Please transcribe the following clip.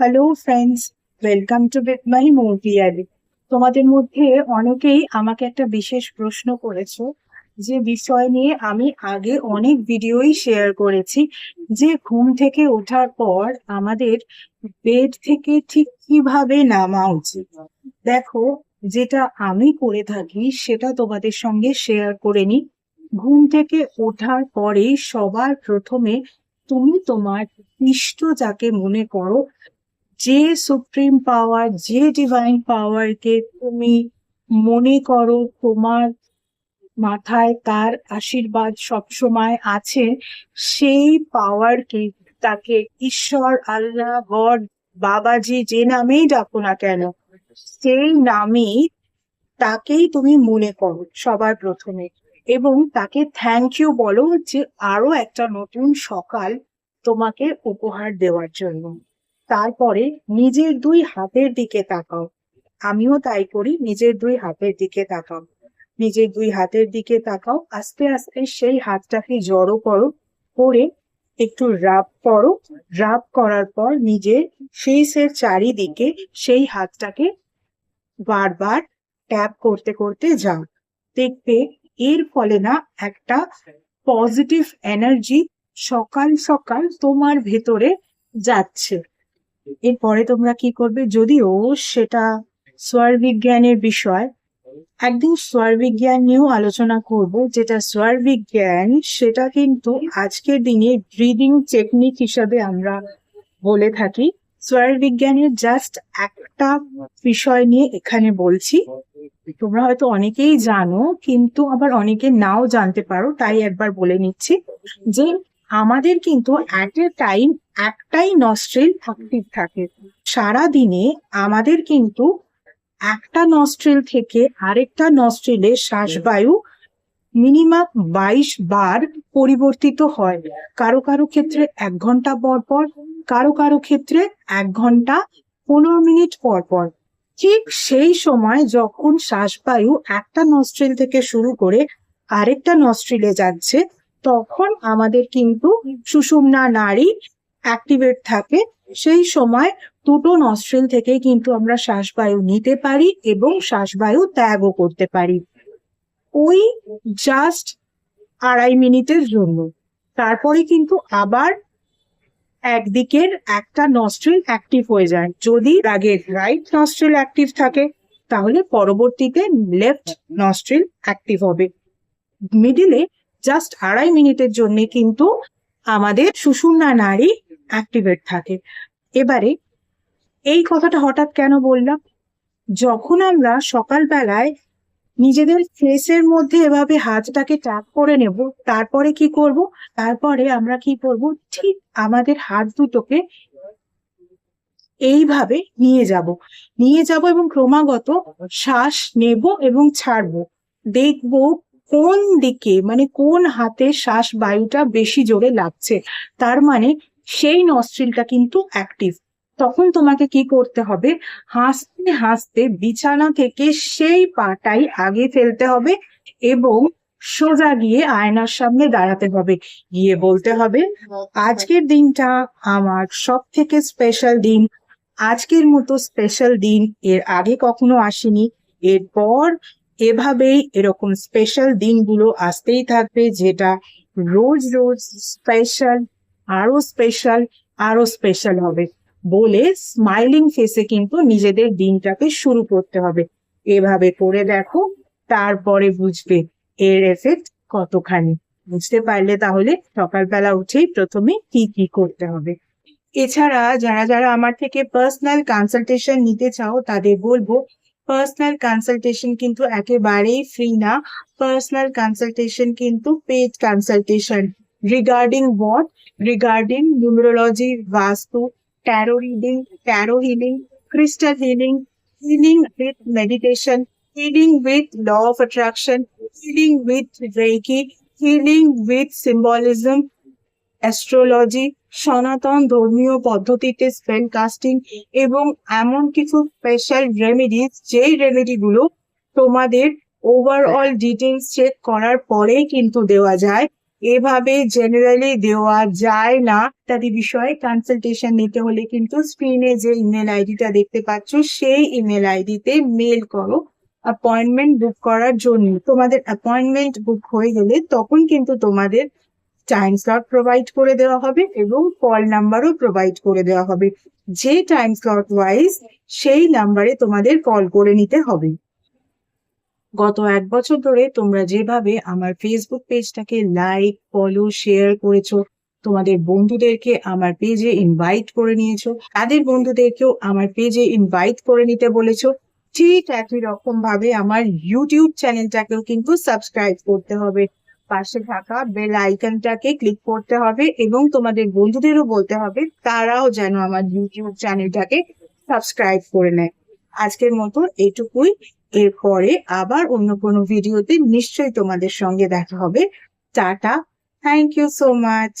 Hello friends welcome to with my মোটিয়ালি তোমাদের মধ্যে অনেকেই আমাকে একটা বিশেষ প্রশ্ন করেছ যে বিষয় নিয়ে আমি আগে অনেক ভিডিওই শেয়ার করেছি যে ঘুম থেকে ওঠার পর আমাদের বেড থেকে ঠিক কীভাবে নামা উচিত? দেখো, যেটা আমি করে থাকি সেটা তোমাদের সঙ্গে শেয়ার করে নিই। ঘুম থেকে ওঠার পরে সবার প্রথমে তুমি তোমার ইষ্ট যাকে মনে করো যে সুপ্রিম পাওয়ার, যে ডিভাইন পাওয়ারকে তুমি মনে করো তোমার মাথায় তার আশীর্বাদ সবসময় আছে, সেই পাওয়ারকে তাকে ঈশ্বর, আল্লাহ, গড, বাবাজি যে নামেই ডাকো না কেন, সেই নামেই তাকেই তুমি মনে করো সবার প্রথমে। এবং তাকে থ্যাংক ইউ বলো যে আরও একটা নতুন সকাল তোমাকে উপহার দেওয়ার জন্য। তারপরে নিজের দুই হাতের দিকে তাকাও। আমিও তাই করি, নিজের দুই হাতের দিকে তাকাও। নিজের দুই হাতের দিকে তাকাও, আস্তে আস্তে সেই হাতটাকে জড়ো করো, করে একটু রাব করো। রাব করার পর নিজের ফেসের চারিদিকে সেই হাতটাকে বারবার ট্যাপ করতে করতে যাও। দেখবে এর ফলে না একটা পজিটিভ এনার্জি সকাল সকাল তোমার ভেতরে যাচ্ছে। এরপরে তোমরা কি করবে? যদিও সেটা স্বর বিজ্ঞানের বিষয়, একদিন স্বর বিজ্ঞান নিয়েও আলোচনা করব। যেটা স্বর বিজ্ঞান সেটা কিন্তু আজকের দিনে ব্রিদিং টেকনিক হিসাবে আমরা বলে থাকি। স্বর বিজ্ঞানের জাস্ট একটা বিষয় নিয়ে এখানে বলছি। তোমরা হয়তো অনেকেই জানো, কিন্তু আবার অনেকে নাও জানতে পারো, তাই একবার বলে নিচ্ছি যে আমাদের কিন্তু অ্যাট এ টাইম একটাই নস্ট্রেল অ্যাক্টিভ থাকে। সারা দিনে আমাদের কিন্তু একটা নস্ট্রেল থেকে আরেকটা নস্ট্রিলে শ্বাসবায়ু মিনিমাম বাইশ বার পরিবর্তিত হয়। কারও কারও ক্ষেত্রে এক ঘণ্টা পর পর, কারও কারও ক্ষেত্রে এক ঘণ্টা পনেরো মিনিট পর পর। ঠিক সেই সময় যখন শ্বাসবায়ু একটা নস্ট্রেল থেকে শুরু করে আরেকটা নস্ট্রিলে যাচ্ছে তখন আমাদের কিন্তু সুষুম্না নাড়ি অ্যাক্টিভেট থাকে। সেই সময় দুটো নস্ট্রিল থেকে কিন্তু আমরা শ্বাসবায়ু নিতে পারি এবং শ্বাসবায়ু ত্যাগও করতে পারি। ওই জাস্ট আড়াই মিনিটের জন্য। তারপরে কিন্তু আবার একদিকের একটা নস্ট্রিল অ্যাক্টিভ হয়ে যায়। যদি আগের রাইট নস্ট্রিল অ্যাক্টিভ থাকে, তাহলে পরবর্তীতে লেফট নস্ট্রিল অ্যাক্টিভ হবে। মিডিলে জাস্ট আড়াই মিনিটের জন্য কিন্তু আমাদের সুষুম্না নাড়ি অ্যাক্টিভেট থাকে। এবারে এই কথাটা হঠাৎ কেন বললাম? যখন আমরা সকালবেলায় নিজেদের ফেসের মধ্যে এভাবে হাতটাকে ট্যাপ করে নেব, তারপরে কি করব? তারপরে আমরা কি করব? ঠিক আমাদের হাত দুটোকে এইভাবে নিয়ে যাব। নিয়ে যাব এবং ক্রমাগত শ্বাস নেব এবং ছাড়বো। দেখব কোন দিকে মানে কোন হাতে শ্বাস বায়ুটা বেশি জোরে লাগছে তার মানে সেই নস্ট্রিলটা কিন্তু অ্যাক্টিভ তখন তোমাকে কি করতে হবে? হাসতে হাসতে বিছানা থেকে সেই পাটাই আগে ফেলতে হবে এবং সোজা গিয়ে আয়নার সামনে দাঁড়াতে হবে। গিয়ে বলতে হবে আজকের দিনটা আমার সব থেকে স্পেশাল দিন। আজকের মতো স্পেশাল দিন এর আগে কখনো আসেনি। এরপর এভাবেই এরকম স্পেশাল দিনগুলো আসতেই থাকবে যেটা রোজ রোজ স্পেশাল আরও স্পেশাল আরও স্পেশাল হবে বলে স্মাইলিং ফেসে কিন্তু নিজেদের দিনটাকে শুরু করতে হবে। এভাবে করে দেখো, তারপরে বুঝবে এর এফেক্ট কতখানি। বুঝতে পারলে তাহলে সকালবেলা উঠেই প্রথমে কি কি করতে হবে। এছাড়া যারা যারা আমার থেকে পার্সোনাল কনসালটেশন নিতে চাও, তাদের বলব পার্সোনাল কনসালটেশন কিন্তু একেবারেই ফ্রি না পার্সোনাল কনসালটেশন কিন্তু paid consultation regarding what regarding numerology vastu tarot reading, tarot healing, crystal healing, healing with meditation, healing with law of attraction, healing with Reiki, healing with symbolism, astrology সনাতন ধর্মীয় পদ্ধতিতে spell casting এবং এমন কিছু special remedies যেই রেমেডিগুলো তোমাদের overall details check করার পরেই কিন্তু দেওয়া যায়। এভাবে জেনারেলি দেওয়া যায় না। ইত্যাদি বিষয়ে কনসালটেশন নিতে হলে কিন্তু স্ক্রিনে যে ইমেল আইডিটা দেখতে পাচ্ছ, সেই ইমেল আইডিতে মেল করো। অ্যাপয়েন্টমেন্ট বুক করার জন্য। তোমাদের অ্যাপয়েন্টমেন্ট বুক হয়ে গেলে তখন কিন্তু তোমাদের টাইম স্লট প্রোভাইড করে দেওয়া হবে এবং কল নাম্বারও প্রোভাইড করে দেওয়া হবে। যে টাইম স্লট ওয়াইজ সেই নাম্বারে তোমাদের কল করে নিতে হবে। গত এক বছর ধরে তোমরা যেভাবে আমার ফেসবুক পেজটাকে লাইক ফলো শেয়ার করেছ, তোমাদের বন্ধুদেরকে আমার পেজে ইনভাইট করে নিয়েছো, তাদের বন্ধুদেরকেও আমার পেজে ইনভাইট করে নিতে বলেছ, ঠিক একই রকম ভাবে আমার ইউটিউব চ্যানেলটাকেও কিন্তু সাবস্ক্রাইব করতে হবে। পাশে থাকা বেল আইকনটাকে ক্লিক করতে হবে এবং তোমাদের বন্ধুদেরও বলতে হবে, তারাও যেন আমার ইউটিউব চ্যানেলটাকে সাবস্ক্রাইব করে নেয়। আজকের মতো এটুকুই। এরপরে আবার অন্য কোনো ভিডিওতে নিশ্চয়ই তোমাদের সঙ্গে দেখা হবে। Tata. Thank you so much